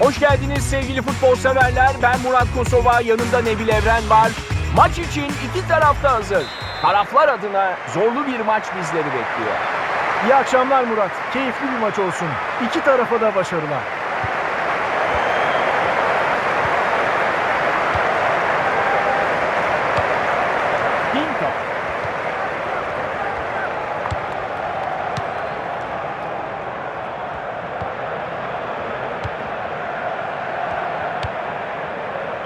Hoş geldiniz sevgili futbol severler. Ben Murat Kosova, yanımda Nebil Evren var. Maç için iki tarafta hazır. Taraflar adına zorlu bir maç bizleri bekliyor. İyi akşamlar Murat. Keyifli bir maç olsun. İki tarafa da başarılar. Pinto.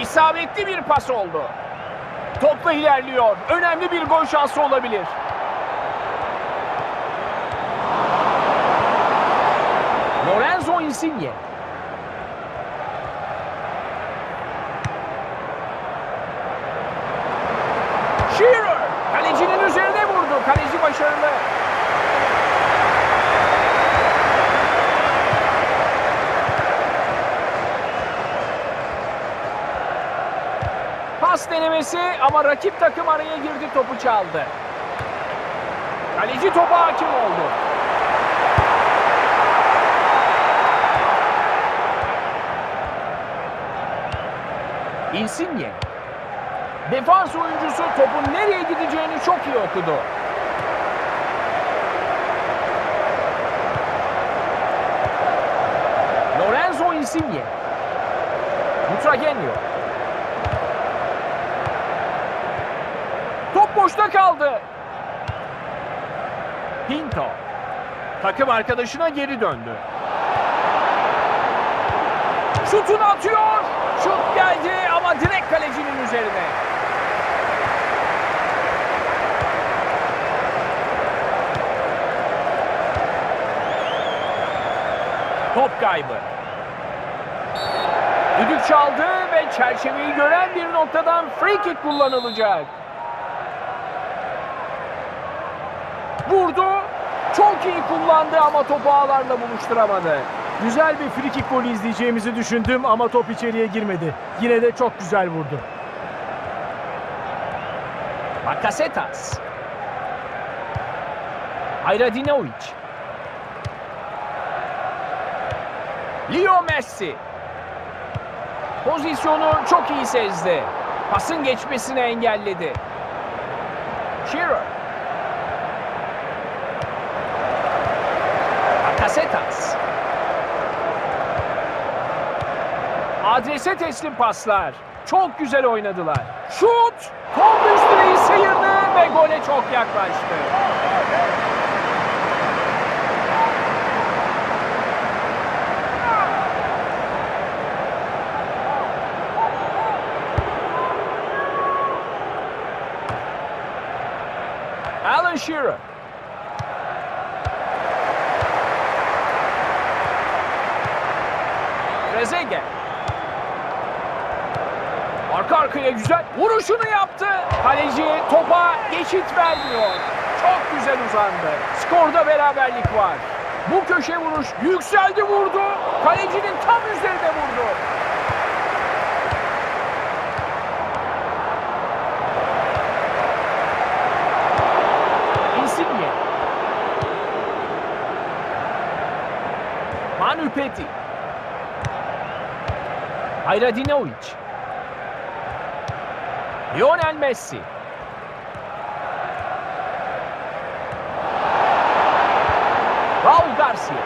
İsabetli bir pas oldu. Topla ilerliyor. Önemli bir gol şansı olabilir. Lorenzo Insigne. Shearer kalecinin üzerine vurdu. Kaleci başarılı. Pas denemesi ama rakip takım araya girdi topu çaldı. Kaleci topa hakim oldu. Insigne. Defans oyuncusu topun nereye gideceğini çok iyi okudu. Lorenzo Insigne. Butragenio. Top boşta kaldı. Pinto. Takım arkadaşına geri döndü. Şutunu atıyor. Şut geldi ama direkt kalecinin üzerine. Top kaybı. Düdük çaldı ve çerçeveyi gören bir noktadan free kick kullanılacak. Vurdu. Çok iyi kullandı ama topu ağlarla buluşturamadı. Güzel bir frikik golü izleyeceğimizi düşündüm ama top içeriye girmedi. Yine de çok güzel vurdu. Bakasetas. Hayradinovic. Leo Messi. Pozisyonu çok iyi sezdi. Pasın geçmesini engelledi. Shearer. Bakasetas. Adrese teslim paslar. Çok güzel oynadılar. Şut! Top üst direği sıyırdı ve gole çok yaklaştı. Alan Shearer. Trezeguet. Arka arkaya güzel vuruşunu yaptı. Kaleci topa geçit vermiyor. Çok güzel uzandı. Skorda beraberlik var. Bu köşe vuruş yükseldi vurdu. Kalecinin tam üzerine vurdu. Insigne. Manu Peti. Hayradinovic. Lionel Messi. Raul Garcia.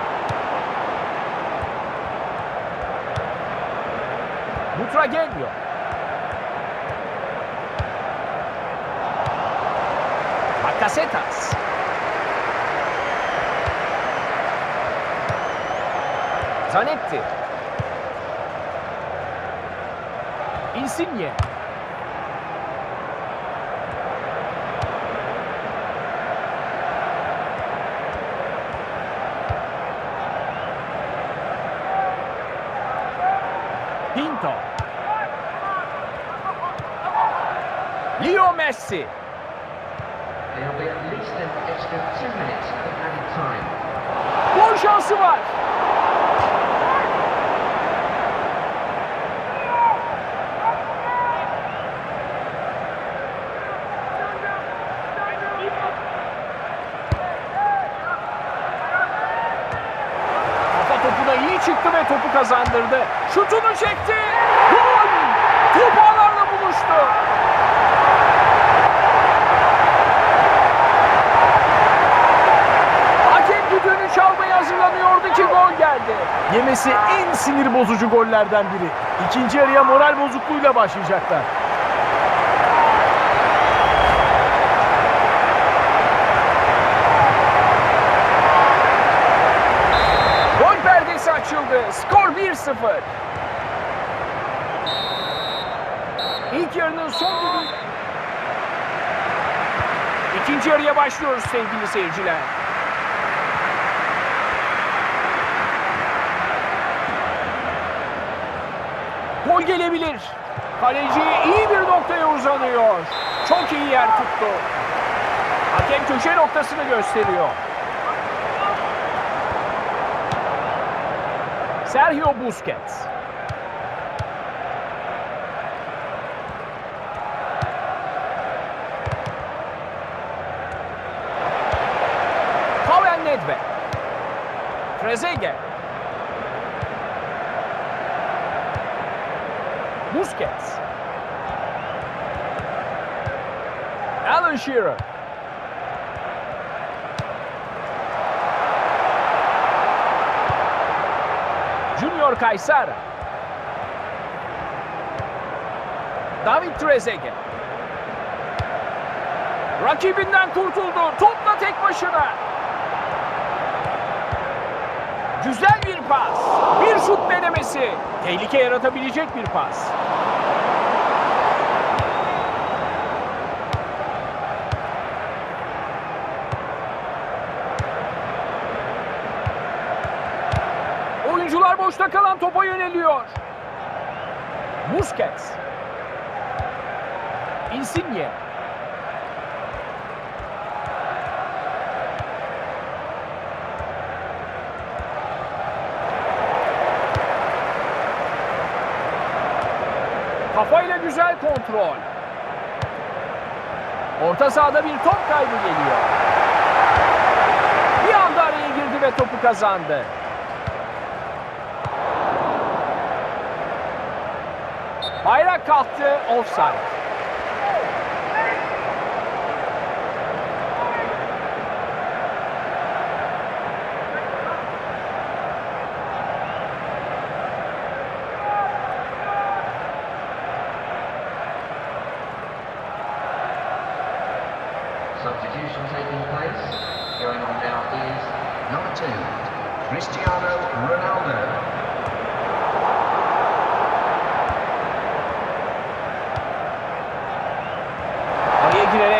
Butragenio. Bakasetas. Zanetti. Insigne. Time. Gol şansı var. Kafa topuna iyi çıktı ve topu kazandı. kaldırdı. Şutunu çekti. Gol! Top ağlarla buluştu. Hakem düdüğünü çalmaya hazırlanıyordu ki gol geldi. Yemesi en sinir bozucu gollerden biri. İkinci yarıya moral bozukluğuyla başlayacaklar. Gol perdesi açıldı. Skor 1-0. İlk yarının son düdüğü... İkinci yarıya başlıyoruz sevgili seyirciler. Gol gelebilir. Kaleci iyi bir noktaya uzanıyor. Çok iyi yer tuttu. Hakem köşe noktasını gösteriyor. Sergio Busquets. Pavel Nedved. Trezeguet. Busquets. Alan Shearer. Junior Caesar. David Trezeguet. Rakibinden kurtuldu. Topla tek başına. Güzel bir pas. Bir şut denemesi. Tehlike yaratabilecek bir pas. Oyuncular boşta kalan topa yöneliyor. Busquets. Insigne. Güzel kontrol. Orta sahada bir top kaybı geliyor. Bir anda araya girdi ve topu kazandı. Bayrak kalktı, offside.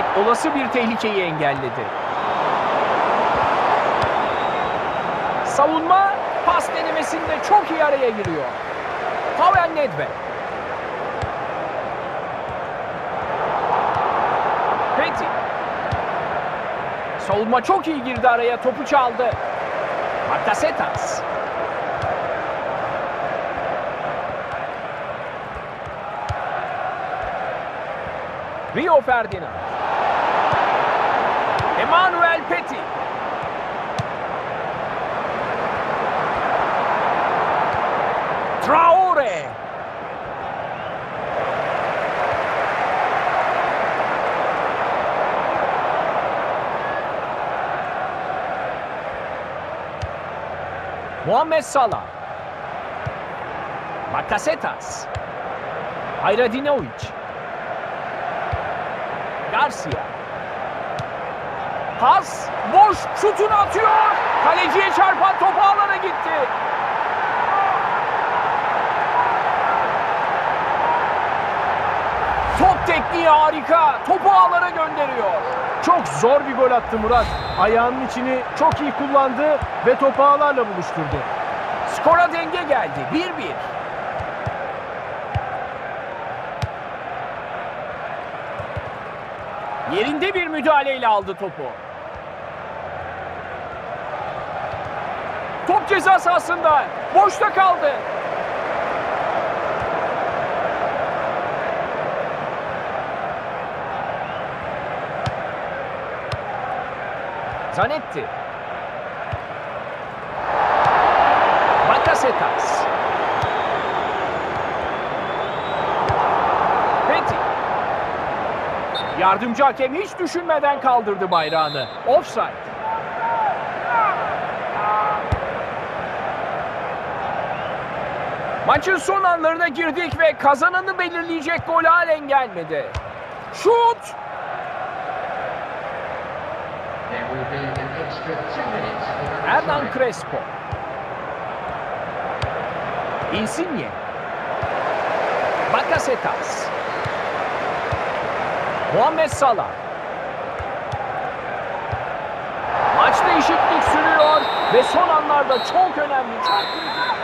Girerek olası bir tehlikeyi engelledi. Savunma pas denemesinde çok iyi araya giriyor. Pavel Nedved. Petit. Savunma çok iyi girdi araya, topu çaldı. Bakasetas. Rio Ferdinand. Emmanuel Petit. Traore. Muhammed Salah. Bakasetas. Hayradinovic. Garcia. Pas, boş şutunu atıyor. Kaleciye çarpan topu alana gitti. Top tekniği harika. Topu ağlara gönderiyor. Çok zor bir gol attı Murat. Ayağının içini çok iyi kullandı ve topu ağlarla buluşturdu. Skora denge geldi. 1-1. Yerinde bir müdahaleyle aldı topu. top ceza sahasında. Boşta kaldı. Zanetti. Bakasetas. Petty. Yardımcı hakem hiç düşünmeden kaldırdı bayrağını. Offside. Maçın son anlarına girdik ve kazananı belirleyecek gol halen gelmedi. Şut! There will be an extra two minutes of added Hernan time. Crespo. Insigne. Bakasetas. Muhammed Salah. Maçta eşitlik sürüyor ve son anlarda çok önemli, kritik.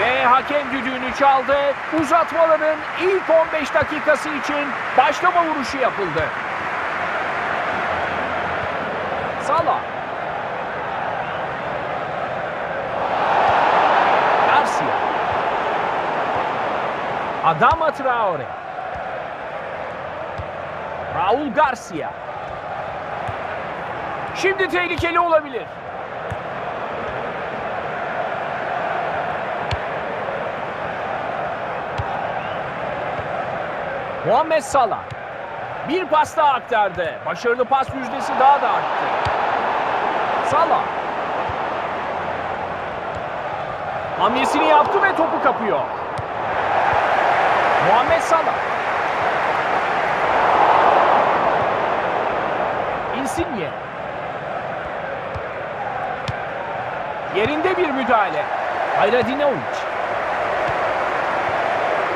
Ve hakem düdüğünü çaldı. Uzatmaların ilk 15 dakikası için başlama vuruşu yapıldı. Salah. Garcia. Adama Traore. Raul Garcia. Şimdi tehlikeli olabilir. Muhammed Salah. Bir pas daha aktardı. Başarılı pas yüzdesi daha da arttı. Salah. Hamlesini yaptı ve topu kapıyor. Muhammed Salah. Insigne. Yerinde bir müdahale. Hayradinovic.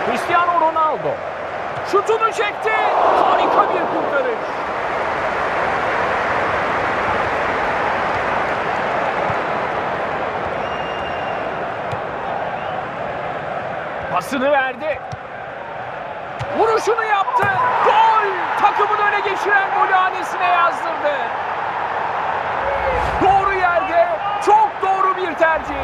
Cristiano Ronaldo. Şutunu çekti. Harika bir kurtarış. Pasını verdi. Vuruşunu yaptı. Gol! Takımın öne geçiren golü hanesine yazdırdı. Doğru yerde çok doğru bir tercih.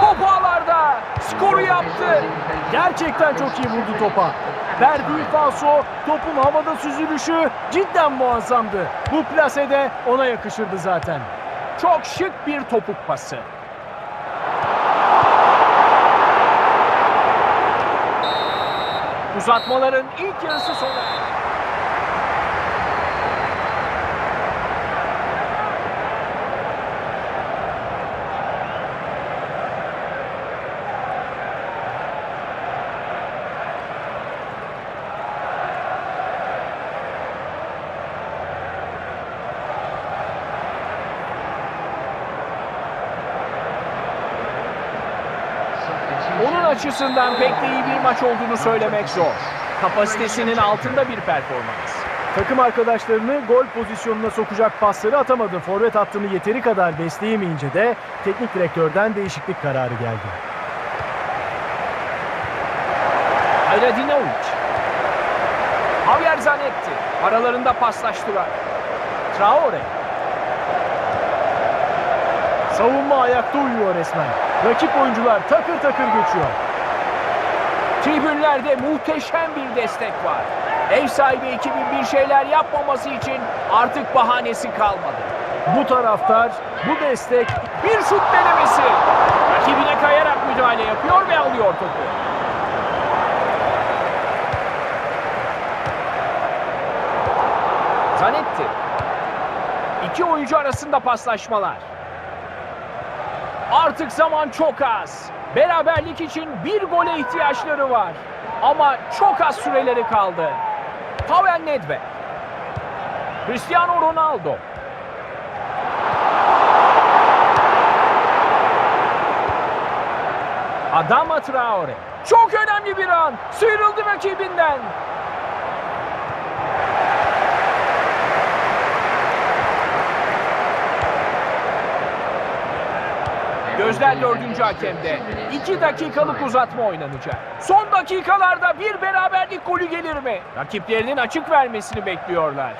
Top ağlarda skoru yaptı. Gerçekten çok iyi vurdu topa. Verdiği falso, topun havada süzülüşü cidden muazzamdı. Bu plasede ona yakışırdı zaten. Çok şık bir topuk pası. Uzatmaların ilk yarısı sona. Onun açısından pek de iyi bir maç olduğunu söylemek zor. Kapasitesinin altında bir performans. Takım arkadaşlarını gol pozisyonuna sokacak pasları atamadı. Forvet hattını yeteri kadar besleyemeyince de teknik direktörden değişiklik kararı geldi. Hayradinovic. Javier Zanetti. Aralarında paslaştılar. Traore. Savunma ayakta uyuyor resmen. Rakip oyuncular takır takır geçiyor. Tribünlerde muhteşem bir destek var. Ev sahibi ekibin bir şeyler yapmaması için artık bahanesi kalmadı. Bu taraftar, bu destek Bir şut denemesi. Rakibine kayarak müdahale yapıyor ve alıyor topu. Zanetti. İki oyuncu arasında paslaşmalar. Artık zaman çok az. Beraberlik için bir gole ihtiyaçları var. Ama çok az süreleri kaldı. Pavel Nedved. Cristiano Ronaldo. Adama Traore. Çok önemli bir an. Sıyrıldı rakibinden. Gözler dördüncü hakemde. İki dakikalık uzatma oynanacak. Son dakikalarda bir beraberlik golü gelir mi? Rakiplerinin açık vermesini bekliyorlar.